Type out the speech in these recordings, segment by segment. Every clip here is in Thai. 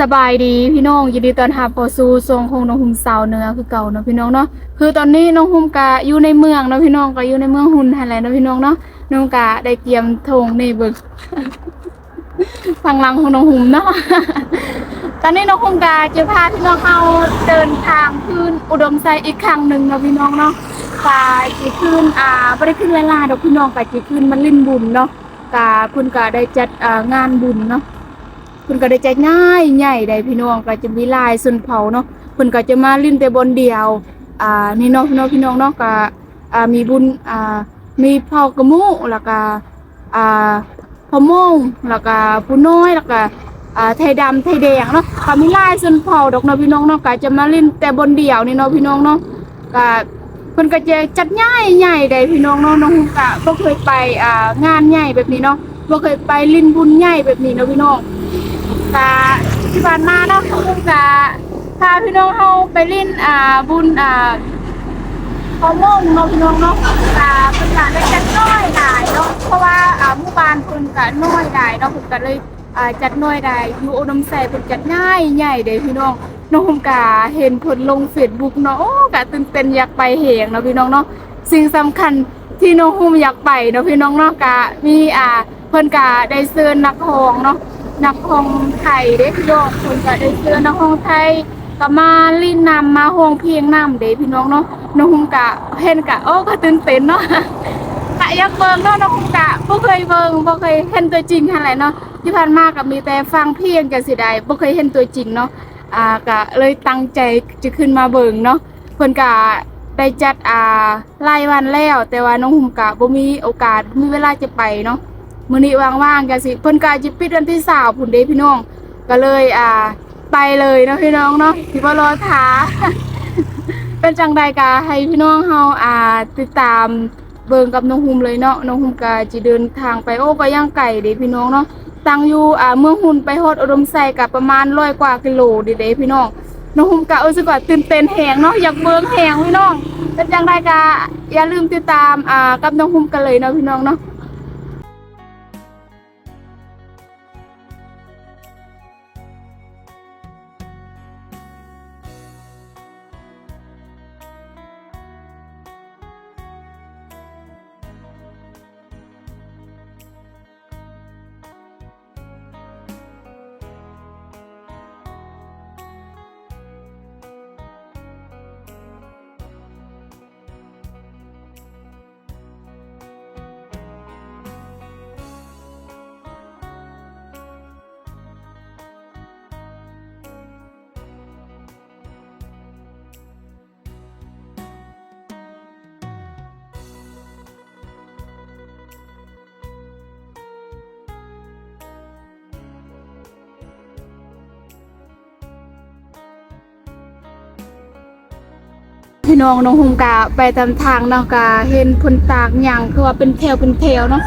สบายดีพี่น้องยินดีตอนรับเข้าสู่ทรงของน้องหุ่มสาวเหนือคือเก่าเนาะพี่น้องเนาะคือตอนนี้น้องหุ่มกะอยู่ในเมืองเนาะพี่น้องก็อยู่ในเมืองหุ่นไทยแลนด์เนาะพี่น้องเนาะน้องกะได้เตรียมธงนี่เบิกฟังหลังของน้องหุ่มเนาะตอนนี้น้องหุ่มกะจะพาพี่น้องเขาเดินทางขึ้นอุดมไซอีกครั้งหนึ่งเนาะพี่น้องเนาะกะจะขึ้นอ่าไม่ได้ขึ้นเวลาดอกพี่น้องกะจะขึ้นมันลิ่นบุญเนาะกะคุณกะได้จัดอ่างานบุญเนาะ เพิ่นก็ได้ใจง่ายใหญ่ได้พี่น้องก็จะมีลายส่วนเผาเนาะเพิ่นก็จะมาลิ้นแต่บนเดียวอ่านี่เนาะพี่น้องพี่น้องเนาะก็อ่ามีบุญอ่ามีเผากระมุแล้วก็อ่าพะโมงแล้วก็ผู้น้อยแล้วก็อ่าไทยดำไทยแดงเนาะก็มีลายส่วนเผาดอกเนาะพี่น้องเนาะก็จะมาลิ้นแต่บนเดียวนี่เนาะพี่น้องเนาะก็เพิ่นก็จะจัดใหญ่ใหญ่ได้พี่น้องเนาะน้องก็บ่เคยไปอ่างานใหญ่แบบนี้เนาะบ่เคยไปลิ้นบุญใหญ่แบบนี้เนาะพี่น้อง กะที่ผ่านมาเนาะคงจะพาพี่น้องเฮาไปเล่นอ่าบุญอ่าฮอร์โมนเนาะพี่น้องเนาะกะเพิ่นกะได้จัดน้อยหลายเนาะเพราะว่าอ่าหมู่บ้านเพิ่นกะน้อยหลายเนาะเพิ่นก็เลยอ่าจัดน้อยหลายอยู่อุดมไสเพิ่นจัดง่ายใหญ่เด้พี่น้องน้องผมกะเห็นเพิ่นลง Facebook เนาะโอ้กะตื่นเต้นอยากไปแหงเนาะพี่น้องเนาะสิ่งสำคัญที่น้องฮุมอยากไปเนาะพี่น้องเนาะกะมีอ่าเพิ่นกะได้เชิญนักร้องเนาะ นักห้องไทยเด็กโยกคนก็ได้เจอนักห้องไทยก็มาลิ้นนำมาห้องเพียงนำเด้พี่น้องเนาะน้องฮงกะเห็นกะโอ้ก็ตื่นเต้นเนาะกะอยากเบิ่งเนาะน้องฮุงกะบ่เคยเบิ่งบ่เคยเห็นตัวจริงหั่นแหละเนาะที่ผ่านมาก็มีแต่ฟังเพียงจังสิได้บ่เคยเห็นตัวจริงเนาะอ่าก็เลยตั้งใจจะขึ้นมาเบิ่งเนาะเพิ่นก็ได้จัดอ่ารายวันแล้ว แต่ว่าน้องฮุมกะบ่มีโอกาสมีเวลาจะไปเนาะ มื้อนี้ว่างๆกันสิเพิ่นก็จะปิดวันที่3พุ่นเด้พี่น้อง ก็เลยอ่าไปเลยเนาะพี่น้องเนาะที่บ่รอท้าเป็นจังใดก็ให้พี่น้องเฮาอ่าติดตามเบิ่งกับน้องฮุมเลยเนาะน้องฮุมก็จะเดินทางไปโอ้ก็ย่างไก่เด้พี่น้องเนาะตั้งอยู่อ่าเมืองหุ่นไปฮอดอุดมไซก็ประมาณ100กว่ากิโลเด้เด้พี่น้องน้องฮุมก็รู้สึกว่าตื่นเต้นแฮงเนาะอยากเบิ่งแฮงพี่น้องเป็นจังใดก็อย่าลืมติดตามอ่ากับน้องฮุมกันเลยเนาะพี่น้องเนาะ พี่น้องน้องหงกะไปตามทางเนาะกะเห็นคนตากหยังคือว่าเป็นแถวเป็นแถวเนาะ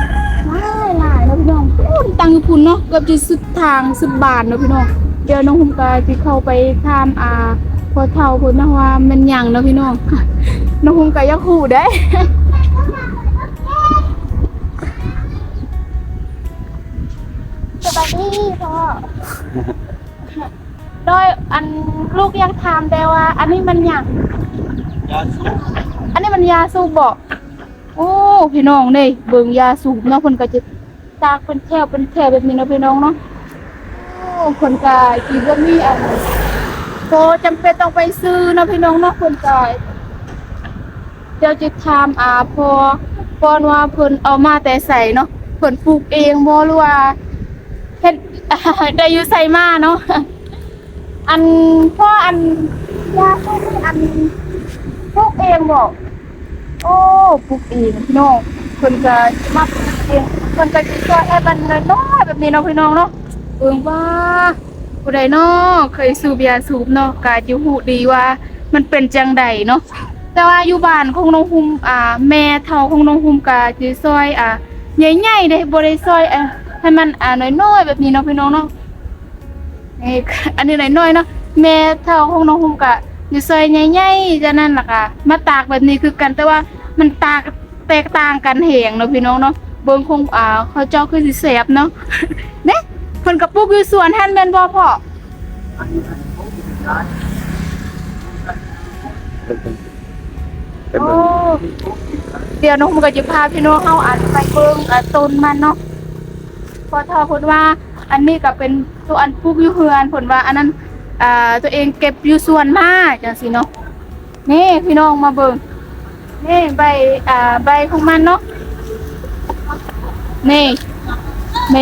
หลายหลายเนาะพี่น้องโอ้ยตังอยู่พุ่นเนาะเกือบจะสุดทางสุดบานเนาะพี่น้องเดี๋ยวน้องหงกะสิเข้าไปถามอ่าพอเฒ่าเพิ่นนะว่ามันหยังเนาะพี่น้องน้องหงกะอยากฮู้ได้สบายดีพ่อโดยอันลูกอยากถามแต่ว่า อันนี้มันหยังยาสูบ อันนี้มันยาสูบบอกโอ้พี่น้องนี่เบิ่งยาสูบเนาะเพิ่นก็จะตากเป็นแถวเป็นแถวแบบนี้เนาะพี่น้องเนาะโอ้เพิ่นก็สิบ่มีอันโตจำเป็นต้องไปซื้อเนาะพี่น้องเนาะเพิ่นก็เดี๋ยวจะถามอาพอก่อนว่าเพิ่นเอามาแต่ใส่เนาะเพิ่นปลูกเองบ่หรือว่าเฮ็ดได้อยู่ใส่มาเนาะอันพ่ออันยาสูบนี่อัน บอก โอ้ปลูกเองพี่น้องเพิ่นก็มาปลูกเองเพิ่นก็สิช่วยให้มันน้อยแบบนี้เนาะพี่น้องเนาะเบิ่งว่าผู้ใดเนาะเคยสูบยาสูบเนาะก็จะฮู้ดีว่ามันเป็นจังใดเนาะแต่ว่าอยู่บ้านของน้องหุมอ่า แม่เฒ่าของน้องหุมก็สิซอยอ่าใหญ่ๆเด้บ่ได้ซอยอ่าให้มันอ่าน้อยๆแบบนี้เนาะพี่น้องเนาะอันนี้หน่อยๆเนาะแม่เท่าของน้องหุ่มกะ อยู่ซอยใหญ่ๆจะนั่นล่ะค่ะมาตากแบบนี้คือกันแต่ว่ามันตากแตกต่างกันแหงเนาะพี่น้องเนาะเบิ่งคงอ่าเขาเจ้าคือสิแสบเนาะเด้เพิ่นก็ปลูกอยู่สวนหั่นแม่นบ่พ่อเป็นโอ้เบิ่งเดี๋ยวน้องผมก็จะพาพี่น้องเฮาอันไปเบิ่งอะต้นมันเนาะเพอทอเพิ่นว่า อันนี้ก็เป็นตัวอันปลูกอยู่เฮือนเพิ่นว่าอันนั้น อ่าตัวเองเก็บอยู่สวนมาจังซี่เนาะนี่พี่น้องมาเบิ่งนี่ใบอ่าใบของมันเนาะนี่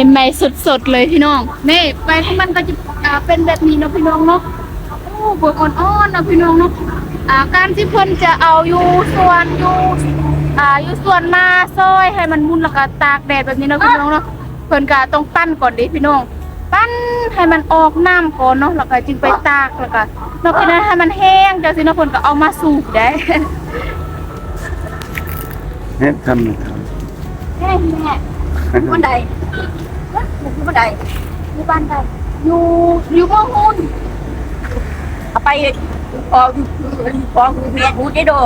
ใหม่ๆสดๆเลยพี่น้องนี่ใบของมันก็จะอ่าเป็นแบบนี้เนาะพี่น้องเนาะโอ้เบิ่งอ่อนๆเนาะพี่น้องเนาะอ่าการที่เพิ่นจะเอาอยู่ส่วนอยู่อ่าอยู่ส่วนมาซอยให้มันมุนแล้วก็ตากแดดแบบนี้เนาะพี่น้องเนาะเพิ่นก็ต้องปั้นก่อนดิพี่น้อง ปั้นให้มันออกน้ำก่อนเนาะแล้วก็จึงไปตากแล้วก็นอกจากนั้นให้มันแห้งจังซี่เนาะเพิ่นก็เอามาสูบได้เฮ็ดทำทแห้งแม่ำบันไดอยู่บันไดอยู่บ้านใดอยู่อยู่เมืองหุ่นเอาไปพอพอเมียกูได้ดู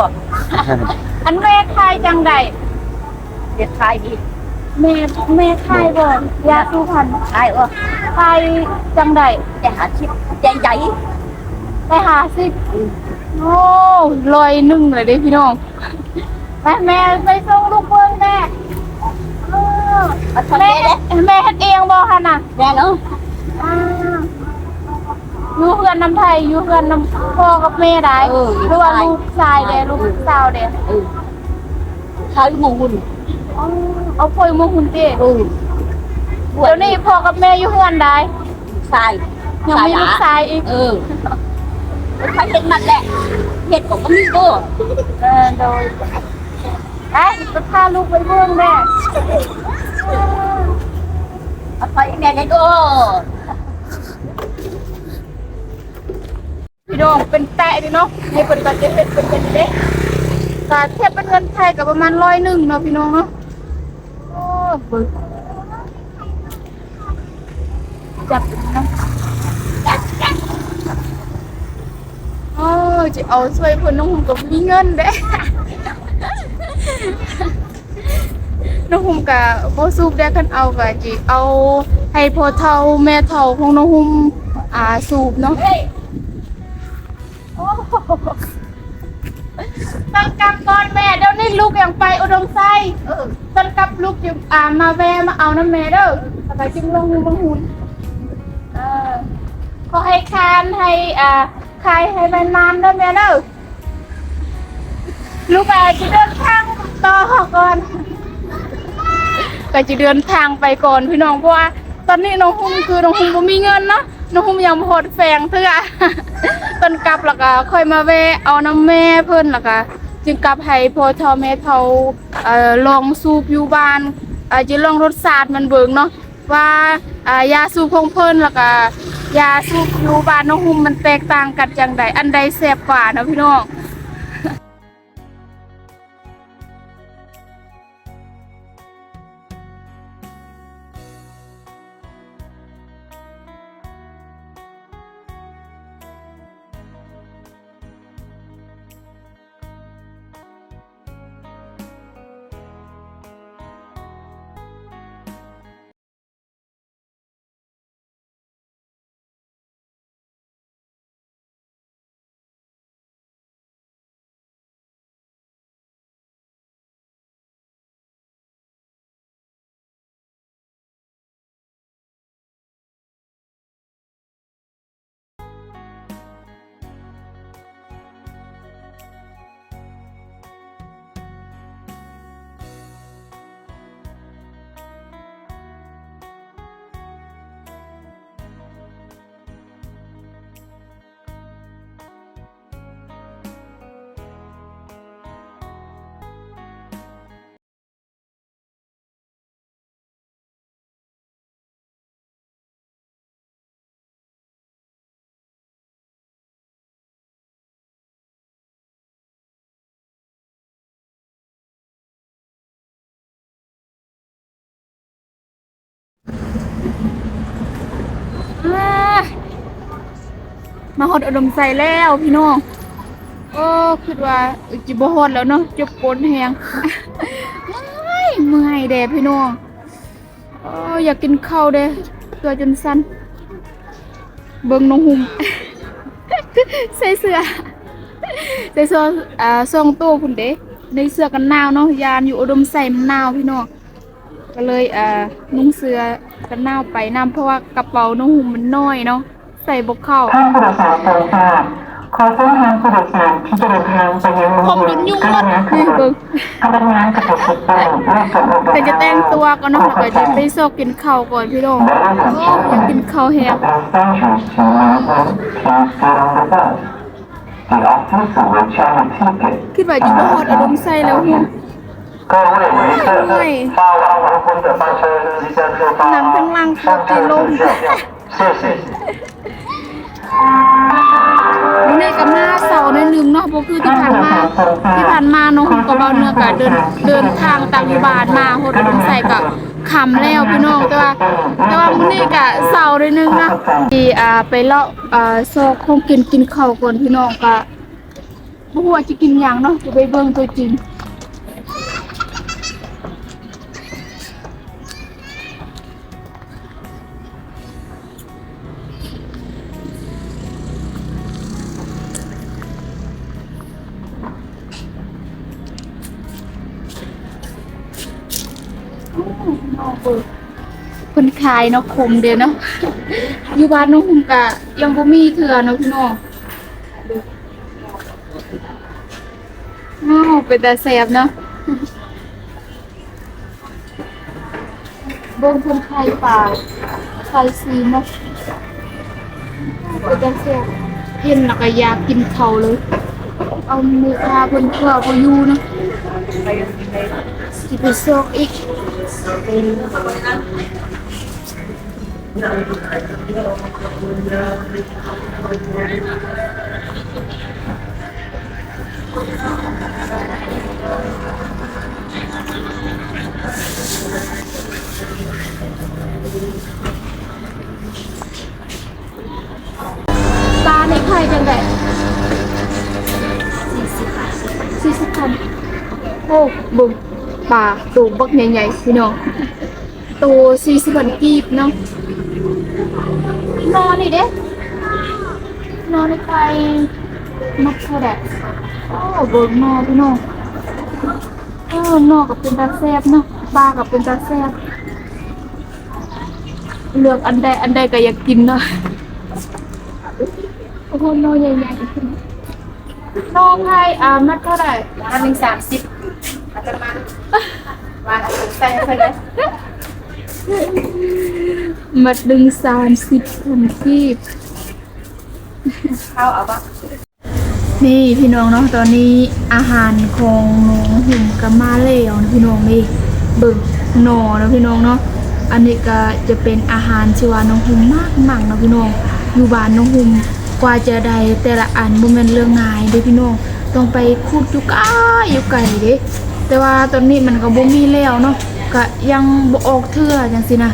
อันแม่คายจังใดเด็ดชายดี แม่แม่คายบ่ยาสูพันธุ์ชายเออคายจังใดจะหาชิปใหญ่ใหญ่ไปหาสิโอ้ลอยหนึ่งเลยเด้พี่น้องแม่แม่ไปส่งลูกเบิ้งแม่เออมาทำแม่ได้เลยแม่เฮ็ดเองบ่คะน่ะแน่เนาะอ่าอยู่เฮือนน้ำไทยอยู่เฮือนน้ำพ่อกับแม่ได้หรือว่าลูกชายเด้ลูกสาวเด้เออชายมงหุ่น อ๋อเอาพ่อยมาหุ่นเต้เออเดี๋ยวนี้พ่อกับแม่อยู่เฮือนได้ชายยังมีลูกชายอีกเออใครเห็นมันแหละเห็ดของก็มีดูเออโดยไปไปพาลูกไปเบิ่งแม่เอาไปแน่ได้ดูพี่น้องเป็นแตะดิเนาะให้เปิดบัตรเดบิตเป็นเป็นเด้กาเทียบเป็นเงินไทยกับประมาณร้อยหนึ่งเนาะพี่น้องเนาะ โอ้เบิกจับนะโอ้จะเอาช่วยพนน้องหุ่มกับมีเงินเด้ น้องหุ่มกับโบซูบได้กันเอากับจีเอาให้พอเท่าแม่เท่าของน้องหุ่มอ่าสูบเนาะตั้งกลับก่อนแม่เดี๋ยวนี้ลูกยังไปอุดมไซเออ ตั้งกลับลูกยังอ่ามาแวะมาเอาน้ำแม่เด้ออะไรจึงลงหูบังหุนเออขอให้คานให้อ่าคายให้มันนานเด้อแม่เด้อลูกอาจจะเดินทางต่อก่อนก็จะเดินทางไปก่อนพี่น้องเพราะว่าตอนนี้น้องหุ้มคือน้องหุ้มบ่มีเงินเนาะน้องหุ้มยังบ่ฮอดแฟงเทื่อตอนกลับแล้วก็ค่อยมาแวะเอาน้ำแม่เพิ่นแล้วก็ จึงกลับให้พ่อเฒ่าแม่เฒ่าเอ่อลองสูบอยู่บ้านอาจจะลองรสชาติมันเบิ่งเนาะว่าอ่ายาสูบของเพิ่นแล้วก็ยาสูบอยู่บ้านน้องหุ่มมันแตกต่างกันจังใดอันใดแซ่บกว่าเนาะพี่น้อง มาฮอดอุดมใส่แล้วพี่น้องโอ้คิดว่าจิบฮอดแล้วเนาะจบปนแฮงเมื่อยเมื่อยเด้พี่น้องโอ้อยากกินข้าวเด้ตัวจนสั่นเบิ่งน้องหุ่มใส่เสื้อใส่เสื้ออ่าทรงตู้พุ่นเด้ในเสื้อกันหนาวเนาะยานอยู่อุดมใส่มันหนาวพี่น้องก็เลยอ่านุ่งเสื้อกันหนาวไปนํเพราะว่ากระเป๋าน้องหุ่มมันน้อยเนาะ ใส่บกเข้าท่านผู้โดยสารโปรดทราบขอเส้นทางผู้โดยสารที่จะเดินทางไปยังโรงขอบเรียนยุ่งการงานคืนกงานกระตุกติดต่อและส่งออแต่จะแต่งตัวก็เนาะค่ะก็จะไปโซกกินข้าวก่อนพี่น้องอยากกินข้าวแฮม The officers นคิดว่าจะต้องหมดอารมณ์ใส่แล้วเนี่ยนั่ได้าหวังล่างสุดจะฟ้างทั้งลงตีลม วันนี้ก็มาเสาร์ในลืมเนาะบ่คือที่ผ่านมาที่ผ่านมาเนาะหุ่มกับเบาเนื้อก็เดินเดินทางต่างวิบาทมาฮอดใส่ก็ค่ำแล้วพี่น้องแต่ว่าแต่ว่ามื้อนี้ก็เสาร์ในนึงนะที่อ่าไปเลาะอ่าซอกของกินกินข้าวก่อนพี่น้องก็บ่ฮู้ว่าสิกินหยังเนาะจะไปเบิ่งตัวจริง เพิ่นขายเนาะคมเด้เนาะอยู่บ้านน้องหุ่มกะยังบ่มีเถื่อเนาะพี่น้องอ้าวเป็นตาแซ่บเนาะเบิ่งเพิ่นขายปลาขายซีเนาะเป็นตาแซ่บเห็นแล้วก็อยากกินเขาเลย เอามือพาเพิ่นเพื่อบ่อยู่เนาะสิไปซอกอีก ปลาในไข่จังไดสี่สิบพันโอ้บุ้ม ปลาตัวบักใหญ่ๆพี่น้องตัวสี่สิบพันกีบเนาะนอนนี่เด้นอนในไข่มักเท่าไรโอ้เบิ่งนอพี่น้องเออนอกับเป็นตาแซบเนาะปลากับเป็นตาแซบเลือกอันใดอันใดก็อยากกินเนาะโอ้โหนอใหญ่ๆนอไทยอ่ามัดเท่าไหร่อันหนึ่งสามสิบ อาจจะมามาใส่ไปเลยมัดดึงสามสิบพันกีบ เข้าเอาปะนี่พี่น้องเนาะตอนนี้อาหารของน้องหุ่มกับมาแล้วนะพี่น้องนี่เบิกหนอนะพี่น้องเนาะอันนี้ก็จะเป็นอาหารที่ว่าน้องหุ่มมากมากๆนะพี่น้องอยู่บ้านน้องหุ่มกว่าจะได้แต่ละอันบ่แม่นเรื่องง่ายเด้พี่น้องต้องไปขุดอยู่ไกลอยู่ไกลเด้ แต่ว่าตอนนี้มันก็บ่มีแล้วเนาะก็ยังบ่ออกเทื่อจังซี่นะ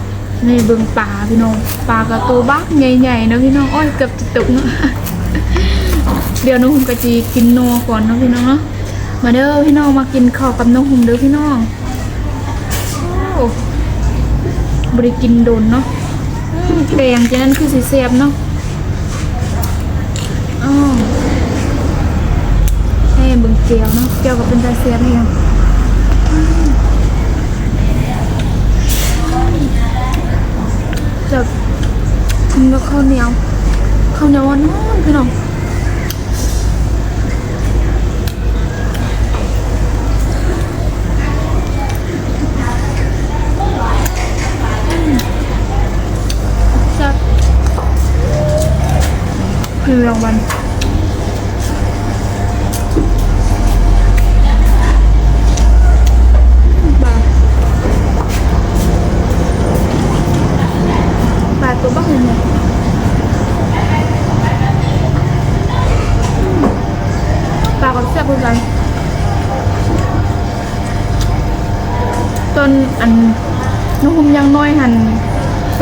นี่เบิ่งปลาพี่น้องปลาก็ตัวบักใหญ่ๆนะพี่น้องอ้อยเกือบจะตกเนาะเดี๋ยวน้องหุ่มกะจีกินนัวก่อนเนาะพี่น้องเนาะมาเด้อพี่น้องมากินข้าวกับน้องหุ่มเด้อพี่น้องโอ้บริกินโดนเนาะแกงจะนั่นคือสีเสียบเนาะอ๋อให้เบิ่งเจียวเนาะเจียวกับเป็นตาเสียบนี่ยังอืม จะกินกับข้าวเหนียวข้าวเหนียววานๆพี่น้องจะคือรางวัล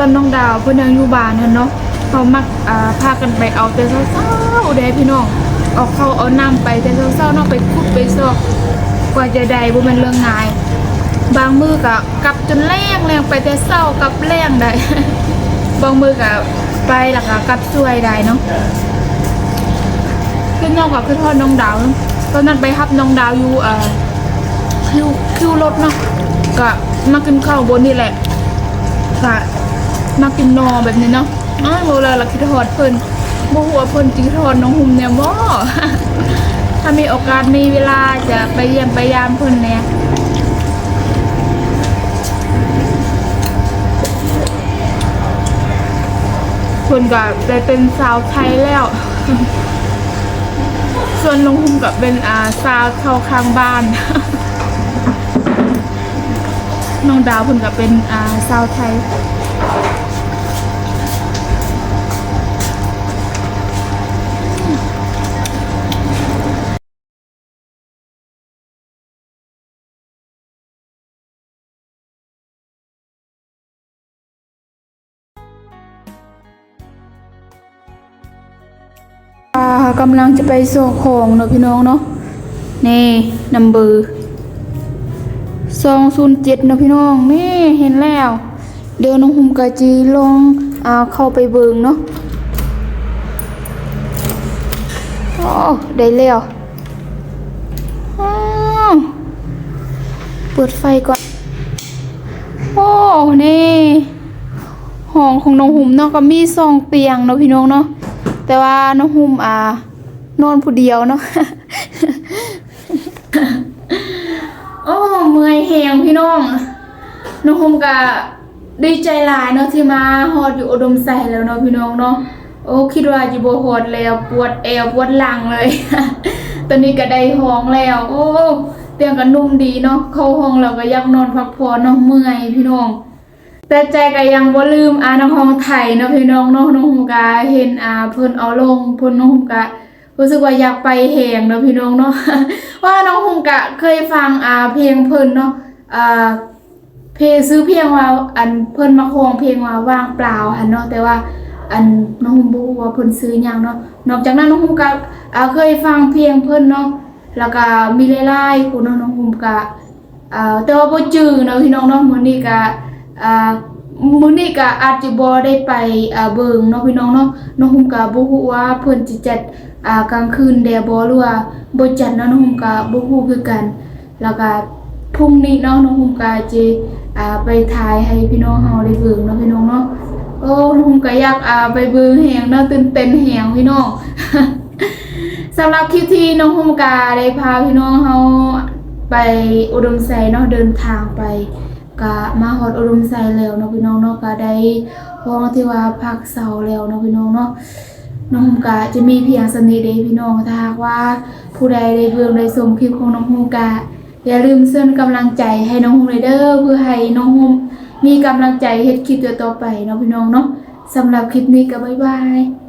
อนน้องดาวเพิ่อนยังอยู่บ้านหันเนาะเขามักอ่าพากันไปเอาแต่เช้าๆเด้พี่น้องเอาเข้าเอาน้ำไปแต่เช้าๆเนาะไปขุดไปซอกกว่าจะได้บ่แม่นเรื่องง่าย บางมือก็กลับจนแรงแรงไปแต่เช้ากลับแรงได้บางมือก็ไปแล้วก็กลับช่วยได้เนาะขึ้นนอกกับขึ้นทอดน้องดาวตอนนั้นไปฮับน้องดาวอยู่เอ่อคิวคิวรถเนาะก็มากินข้าวบนนี่แหละก็ มากินนอแบบนี้เนาะอ้าวเวลาเราคิดทอดเพิ่นบ่ฮู้ว่าเพิ่นจิทอดน้องหุ่มเนี่ยบ่ถ้ามีโอกาสมีเวลาจะไปเยี่ยมไปยามเพิ่นเนี่ยคนก็ได้เป็นสาวไทยแล้ว ส่วนน้องหุ่มกับเป็นอาสาวเข้าข้างบ้านน้องดาวเพิ่นกับเป็นอาสาวไทย กำลังจะไปส่งของเนาะพี่น้องเนาะนี่นัมเบอร์สองศูนย์เจ็ดเนาะพี่น้องนี่เห็นแล้ว เดี๋ยวน้องหุมกะจีลองอ่าเข้าไปเบิงเนาะโอ้ได้แล้วอ้าวเปิดไฟก่อน โอ้นี่ห้องของน้องหุมเนาะก็มีสองเตียงเนาะพี่น้องเนาะ แต่ว่าน้องหุมอ่านอนผู้เดียวเนาะโอ้เมื่อยแหงพี่น้องน้องหุมก็ดีใจหลายเนาะที่มาฮอดอยู่อุดมใส่แล้วเนาะพี่น้องเนาะโอ้คิดว่าจะบ่ฮอดแล้วปวดเอวปวดหลังเลย ตอนนี้ก็ได้ห้องแล้ว โอ้เตียงก็นุ่มดีเนาะเข้าห้องแล้วก็อยากนอนพักผ่อนเนาะเมื่อยพี่น้อง แต่ใจก็ยังบ่ลืมอาน้องฮองไทยเนาะพี่น้องเนาะน้องฮุมกาเห็นอาเพิ่นเอาลงเพิ่นน้องฮุมการู้สึกว่าอยากไปแหงเนาะพี่น้องเนาะว่าน้องฮุมกะเคยฟังอาเพลงเพิ่นเนาะอ่าเพลงซื้อเพลงว่าอันเพิ่นมาคองเพลงว่าว่างเปล่าหันเนาะแต่ว่าอันน้องฮุมบ่ว่าเพิ่นซื้อหยังเนาะนอกจากนั้นน้องฮุมกะอ่าเคยฟังเพลงเพิ่นเนาะแล้วก็มีหลายๆผู้เนาะน้องฮุมกะอ่าแต่ว่าบ่จื้อเนาะพี่น้องเนาะมื้อนี้ก็ อ่ามื้อนี้ก็อาจจะบ่ได้ไปอ่าเบิ่งเนาะพี่น้องเนาะน้องหุ่มก็บ่ฮู้ว่าเพิ่นสิจัดอ่ากลางคืนแดบ่หรือว่าบ่จัดเนาะน้องหุ่มก็บ่ฮู้คือกัน แล้วก็พรุ่งนี้เนาะน้องหุ่มก็จะอ่าไปถ่ายให้พี่น้องเฮาได้เบิ่งเนาะพี่น้องเนาะโอ้น้องหุ่มก็อยากอ่าไปเบิ่งแฮงเนาะตื่นเต้นแฮงพี่น้องสำหรับคลิปที่น้องฮุมกาได้พาพี่น้องเฮาไปอุดมไซเนาะเดินทางไป ก็มาฮอดอุดมไซแล้วเนาะพี่น้องเนาะก็ได้ห้องที่ว่าพักเสาแล้วเนาะพี่น้องเนาะน้องฮุมกาจะมีเพียงสนิทเด้พี่น้องถ้าหากว่าผู้ใดได้เบิ่งได้ชมคลิปของน้องฮุมกาอย่าลืมเส่นกำลังใจให้น้องฮุมเลยเด้อเพื่อให้น้องฮุมมีกำลังใจเฮ็ดคลิปต่อไปเนาะพี่น้องเนาะสำหรับคลิปนี้ก็บ๊ายบาย